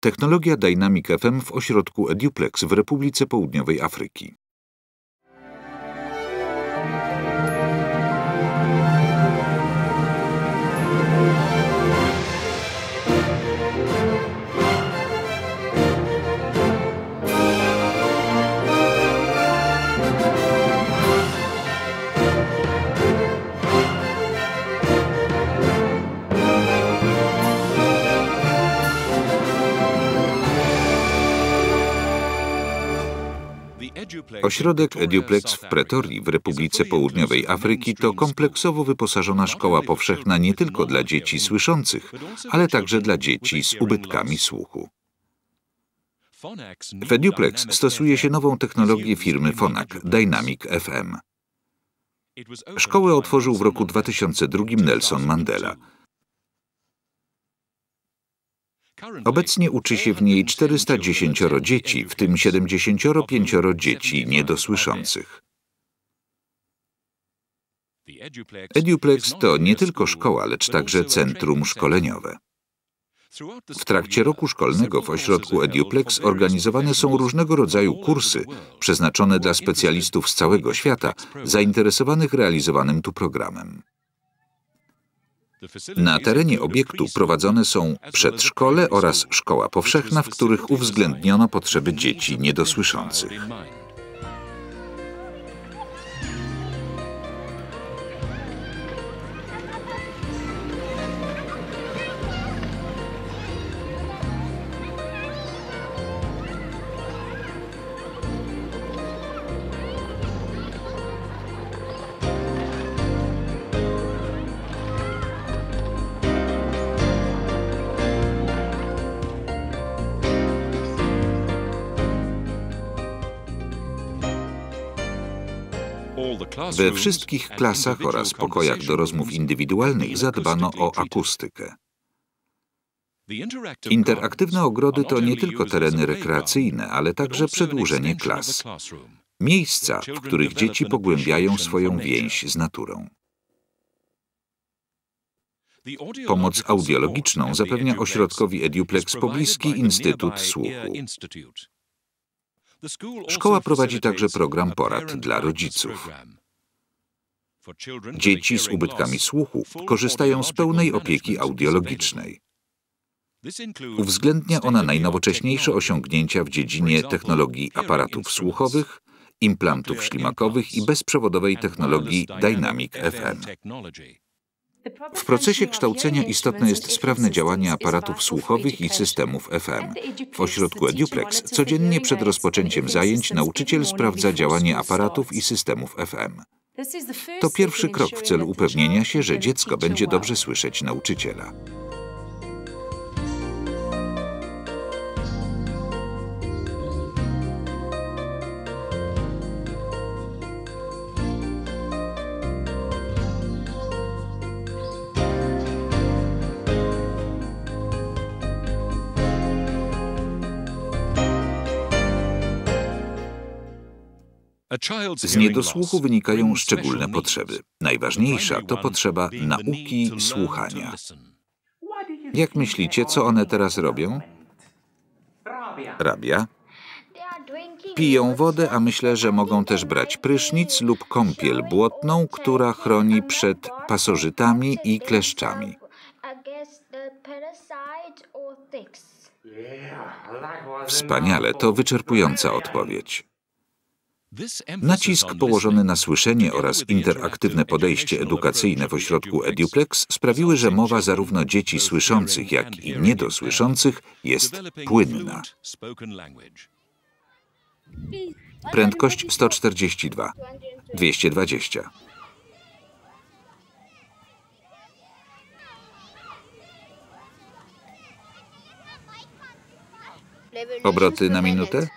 Technologia Dynamic FM w ośrodku Eduplex w Republice Południowej Afryki. Ośrodek Eduplex w Pretorii w Republice Południowej Afryki to kompleksowo wyposażona szkoła powszechna nie tylko dla dzieci słyszących, ale także dla dzieci z ubytkami słuchu. W Eduplex stosuje się nową technologię firmy Phonak Dynamic FM. Szkołę otworzył w roku 2002 Nelson Mandela. Obecnie uczy się w niej 410 dzieci, w tym 75 dzieci niedosłyszących. Eduplex to nie tylko szkoła, lecz także centrum szkoleniowe. W trakcie roku szkolnego w ośrodku Eduplex organizowane są różnego rodzaju kursy przeznaczone dla specjalistów z całego świata zainteresowanych realizowanym tu programem. Na terenie obiektu prowadzone są przedszkole oraz szkoła powszechna, w których uwzględniono potrzeby dzieci niedosłyszących. We wszystkich klasach oraz pokojach do rozmów indywidualnych zadbano o akustykę. Interaktywne ogrody to nie tylko tereny rekreacyjne, ale także przedłużenie klas. Miejsca, w których dzieci pogłębiają swoją więź z naturą. Pomoc audiologiczną zapewnia ośrodkowi Eduplex pobliski Instytut Słuchu. Szkoła prowadzi także program porad dla rodziców. Dzieci z ubytkami słuchu korzystają z pełnej opieki audiologicznej. Uwzględnia ona najnowocześniejsze osiągnięcia w dziedzinie technologii aparatów słuchowych, implantów ślimakowych i bezprzewodowej technologii Dynamic FM. W procesie kształcenia istotne jest sprawne działanie aparatów słuchowych i systemów FM. W ośrodku Eduplex codziennie przed rozpoczęciem zajęć nauczyciel sprawdza działanie aparatów i systemów FM. To pierwszy krok w celu upewnienia się, że dziecko będzie dobrze słyszeć nauczyciela. Z niedosłuchu wynikają szczególne potrzeby. Najważniejsza to potrzeba nauki słuchania. Jak myślicie, co one teraz robią? Rabia. Piją wodę, a myślę, że mogą też brać prysznic lub kąpiel błotną, która chroni przed pasożytami i kleszczami. Wspaniale, to wyczerpująca odpowiedź. Nacisk położony na słyszenie oraz interaktywne podejście edukacyjne w ośrodku Eduplex sprawiły, że mowa zarówno dzieci słyszących, jak i niedosłyszących jest płynna. Prędkość 142, 220. Obroty na minutę?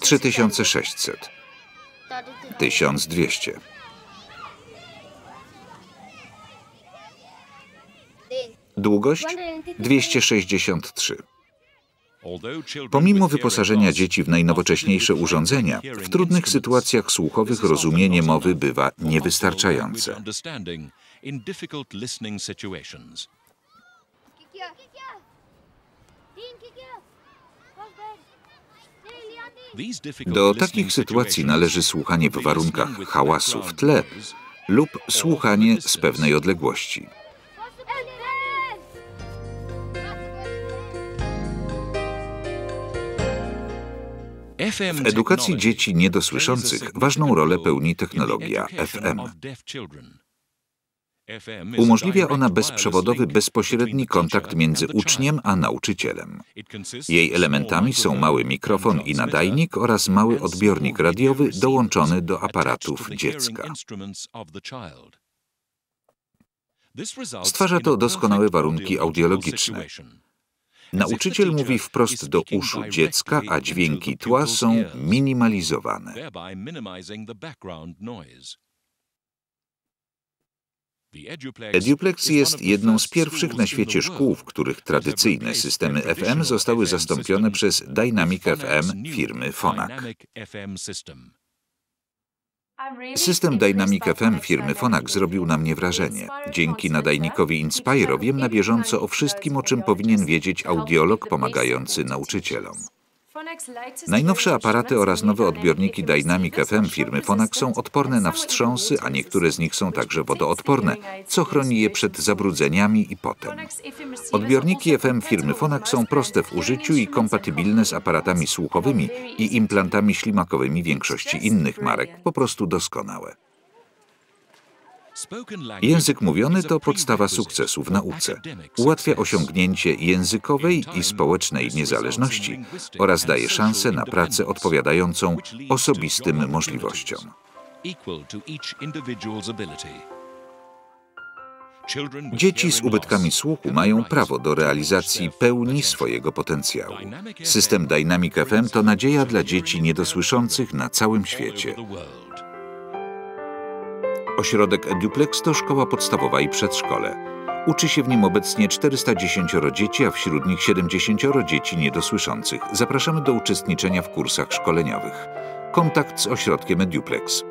3600 1200 Długość? 263 Pomimo wyposażenia dzieci w najnowocześniejsze urządzenia, w trudnych sytuacjach słuchowych rozumienie mowy bywa niewystarczające. Do takich sytuacji należy słuchanie w warunkach hałasu w tle lub słuchanie z pewnej odległości. W edukacji dzieci niedosłyszących ważną rolę pełni technologia FM. Umożliwia ona bezprzewodowy, bezpośredni kontakt między uczniem a nauczycielem. Jej elementami są mały mikrofon i nadajnik oraz mały odbiornik radiowy dołączony do aparatów dziecka. Stwarza to doskonałe warunki audiologiczne. Nauczyciel mówi wprost do uszu dziecka, a dźwięki tła są minimalizowane. Eduplex jest jedną z pierwszych na świecie szkół, w których tradycyjne systemy FM zostały zastąpione przez Dynamic FM firmy Phonak. System Dynamic FM firmy Phonak zrobił na mnie wrażenie. Dzięki nadajnikowi Inspiro wiem na bieżąco o wszystkim, o czym powinien wiedzieć audiolog pomagający nauczycielom. Najnowsze aparaty oraz nowe odbiorniki Dynamic FM firmy Phonak są odporne na wstrząsy, a niektóre z nich są także wodoodporne, co chroni je przed zabrudzeniami i potem. Odbiorniki FM firmy Phonak są proste w użyciu i kompatybilne z aparatami słuchowymi i implantami ślimakowymi większości innych marek, po prostu doskonałe. Język mówiony to podstawa sukcesu w nauce. Ułatwia osiągnięcie językowej i społecznej niezależności oraz daje szansę na pracę odpowiadającą osobistym możliwościom. Dzieci z ubytkami słuchu mają prawo do realizacji pełni swojego potencjału. System Dynamic FM to nadzieja dla dzieci niedosłyszących na całym świecie. Ośrodek Eduplex to szkoła podstawowa i przedszkole. Uczy się w nim obecnie 410 dzieci, a wśród nich 70 dzieci niedosłyszących. Zapraszamy do uczestniczenia w kursach szkoleniowych. Kontakt z ośrodkiem Eduplex